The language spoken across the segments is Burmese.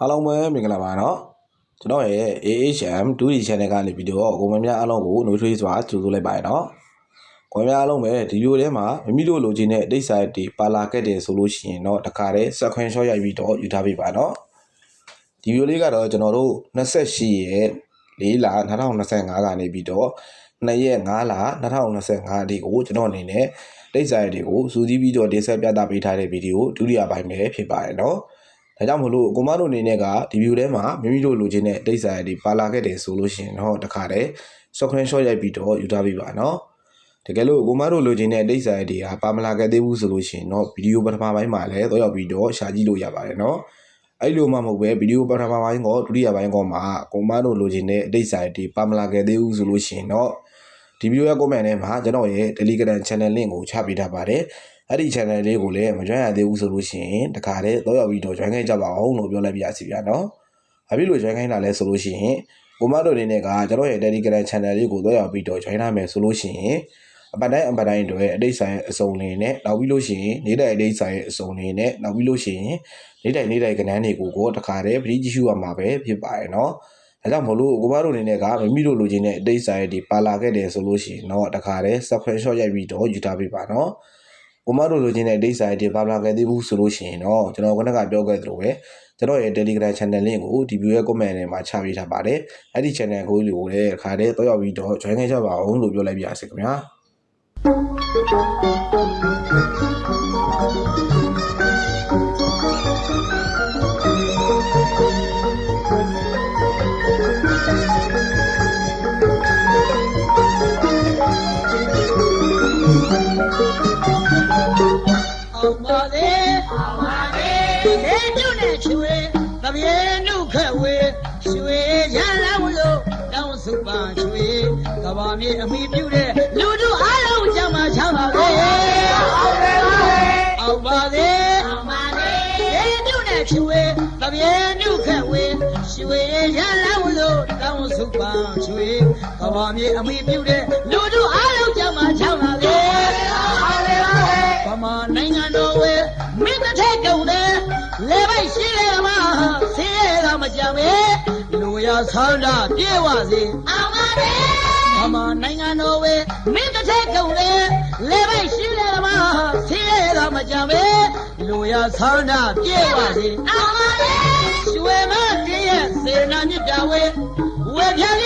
အားလုံးပဲမင်္ဂလာပါနော်ကျွန်တော်ရဲ့ AHM 2D channel ကနေပြီးတော့ကိုမများအားလုံးကိုနှွေးထွေးစွာကြိုဆိုလိုက်ပါတယ်နော်ကိုမများအားလုံးပဲဒီဗီဒီယိုထဲမှာမိမိတို့လိုချင်တဲ့အတိတ်စာတွေပါလာခဲ့တယ်ဆိုလို့ရှိရင်တော့တခါတည်း screen shot ရိုက်ပြီးတော့ယူထားပေးပါနော်ဒီဗီဒီယိုလေးကတော့ကျွန်တော်တို့28ရက်4လ2025ကနေပြီးတော့2ရက်5လ2025အထိကိုကျွန်တော်အနေနဲ့တိတ်စာရတွေကိုစူးစီးပြီးတော့တင်ဆက်ပြသပေးထားတဲ့ဗီဒီယိုဒုတိယပိုင်းပဲဖြစ်ပါတယ်နော် ဒါကြောင့်မလို့ကိုမတို့အနေနဲ့ကဒီဗီဒီယိုထဲမှာမိမိတို့လိုချင်တဲ့တိတ်စာရတွေပါလာခဲ့တယ်ဆိုလို့ရှိရင်တော့တခါတည်း screen shot ရိုက်ပြီးတော့ယူထားပေးပါနော်တကယ်လို့ကိုမတို့လိုချင်တဲ့တိတ်စာရတွေကပါမလာခဲ့သေးဘူးဆိုလို့ရှိရင်တော့ဗီဒီယိုပထမပိုင်းမှာလည်းတော့ရောက်ပြီးတော့ရှာကြည့်လို့ရပါတယ်နော်အဲ့လိုမှမဟုတ်ပဲဗီဒီယိုပထမပိုင်းကောဒုတိယပိုင်းကောမှာကိုမတို့လိုချင်တဲ့အတိတ်စာရတွေပါမလာခဲ့သေးဘူးဆိုလို့ရှိရင်တော့ဒီဗီဒီယိုရဲ့ comment ထဲမှာကျွန်တော်ရဲ့ Telegram channel link ကိုချပေးထားပါတယ် အဲ့ဒီ channel လေးကိုလည်းမ join ရသေးဘူးဆိုလို့ရှိရင်တခါတည်းတော့ရောက်ပြီးတော့ join ခိုင်းကြပါအောင်လို့ပြောလိုက်ပြစီဗျာနော်။ဘာဖြစ်လို့ join ခိုင်းတာလဲဆိုလို့ရှိရင်ကိုမတို့အနေနဲ့ကကျွန်တော်ရဲ့ Telegram channel လေးကိုတော့ရောက်ပြီးတော့ join ရမယ်ဆိုလို့ရှိရင်အပတ်တိုင်းအပတ်တိုင်းတွေအတိတ်ဆိုင်အစုံလေးနဲ့နောက်ပြီးလို့ရှိရင်နေ့တိုင်းအတိတ်ဆိုင်အစုံလေးနဲ့နောက်ပြီးလို့ရှိရင်နေ့တိုင်းနေ့တိုင်းကဏ္ဍတွေကိုကိုတခါတည်းပရိကြည့်ရှုရမှာပဲဖြစ်ပါတယ်နော်။ဒါကြောင့်မလို့ကိုမတို့အနေနဲ့ကမိမိတို့လိုချင်တဲ့အတိတ်ဆိုင်တွေပါလာခဲ့တယ်ဆိုလို့ရှိရင်တော့တခါတည်း subscribe shot ရိုက်ပြီးတော့ယူထားပေးပါနော်။ ကိုမတို့လိုချင်တဲ့ဒိတ်ဆိုင်တွေပါလာခဲ့သေးဘူးဆိုလို့ရှိရင်တော့ကျွန်တော်ခုနကပြောခဲ့သလိုပဲကျွန်တော်ရဲ့ Telegram channel link ကိုဒီ view ရဲ့ comment ထဲမှာချပေးထားပါတယ်။အဲ့ဒီ channel ကိုလေးကိုလည်းအခါတည်းတော့ရောက်ပြီးတော့ join ခဲ့ကြပါအောင်လို့ပြောလိုက်ပါရစေခင်ဗျာ။ အောင်ပါလေအောင်ပါလေလေညွနဲ့ချွေသပြေနုခက်ဝေရွှေရလာဝလို့တောင်းစုပါချွေကဘာမြေအမိပြုတဲ့လူတို့အားလုံးကြမှာချမ်းပါလေအောင်ပါလေအောင်ပါလေလေညွနဲ့ချွေသပြေနုခက်ဝေရွှေရလာဝလို့တောင်းစုပါချွေကဘာမြေအမိပြုတဲ့လူတို့အားလုံး င်းရဲကမကြံပဲလူရဆန္ဒပြေဝစေအောင်ပါလေဗမာနိုင်ငံတော်ဝဲမင်းတစ်ထက်ကုန်တယ်လေပိုက်ရှိလေမှာဆင်းရဲကမကြံပဲလူရဆန္ဒပြေဝစေအောင်ပါလေရွှေမတည်းရဲ့စေနာမြစ်ပြဝဲဝဲပြလိ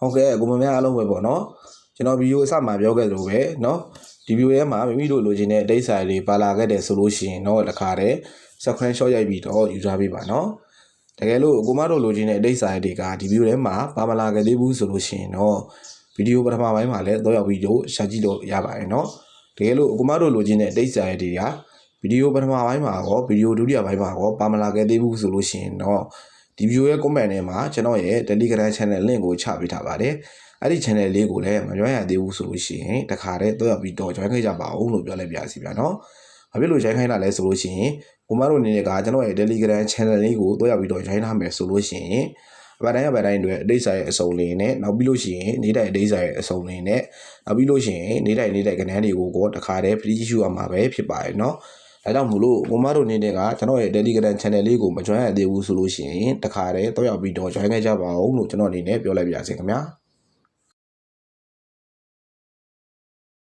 ဟုတ်ကဲ့ကိုမများအားလုံးပဲပေါ့နော်ကျွန်တော်ဗီဒီယိုအစမှာပြောခဲ့သလိုပဲเนาะဒီဗီဒီယိုထဲမှာမိမိတို့လိုချင်တဲ့အတိတ်ဆိုင်တွေပါလာခဲ့တယ်ဆိုလို့ရှိရင်တော့တခါတည်း screen shot ရိုက်ပြီးတော့ယူထားပေးပါเนาะတကယ်လို့ကိုမတို့လိုချင်တဲ့အတိတ်ဆိုင်တွေကဒီဗီဒီယိုထဲမှာပါမလာခဲ့သေးဘူးဆိုလို့ရှိရင်တော့ဗီဒီယိုပထမပိုင်းမှာလည်းတော့ရောက်ပြီးတော့ရှာကြည့်လို့ရပါတယ်เนาะတကယ်လို့ကိုမတို့လိုချင်တဲ့အတိတ်ဆိုင်တွေကဗီဒီယိုပထမပိုင်းမှာရောဗီဒီယိုဒုတိယပိုင်းမှာရောပါမလာခဲ့သေးဘူးဆိုလို့ရှိရင်တော့ ဒီ video ရဲ့ comment ထဲမှာကျွန်တော်ရဲ့ Telegram channel link ကိုချပေးထားပါတယ်အဲ့ဒီ channel လေးကိုလည်းမကြွရသေးဘူးဆိုလို့ရှိရင်တခါတည်းတော့ရောက်ပြီးတော့ join ခဲ့ကြပါအောင်လို့ပြောလိုက်ပါစီဗျာနော်ဘာဖြစ်လို့ join ခိုင်းတာလဲဆိုလို့ရှိရင်ကိုမတို့အနေနဲ့ကကျွန်တော်ရဲ့ Telegram channel လေးကိုတော့ရောက်ပြီးတော့ join ထားမယ်ဆိုလို့ရှိရင်ဗတိုင်းရဗတိုင်းတွေအတိတ်ဆိုင်ရဲ့အစုံလေးနဲ့နောက်ပြီးလို့ရှိရင်နေတိုင်းအတိတ်ဆိုင်ရဲ့အစုံလေးနဲ့နောက်ပြီးလို့ရှိရင်နေတိုင်းနေတိုင်းကဏ္ဍတွေကိုကိုတခါတည်း free ရှုရမှာပဲဖြစ်ပါတယ်เนาะ အဲကြောင့်မို့လို့ကိုမတို့အနေနဲ့ကကျွန်တော်ရဲ့ Telegram channel လေးကိုမ join ရသေးဘူးဆိုလို့ရှိရင်တခါတည်းတော့ရောက်ပြီးတော့ join ခဲ့ကြပါအောင်လို့ကျွန်တော်အနေနဲ့ပြောလိုက်ပါရစေခင်ဗျာ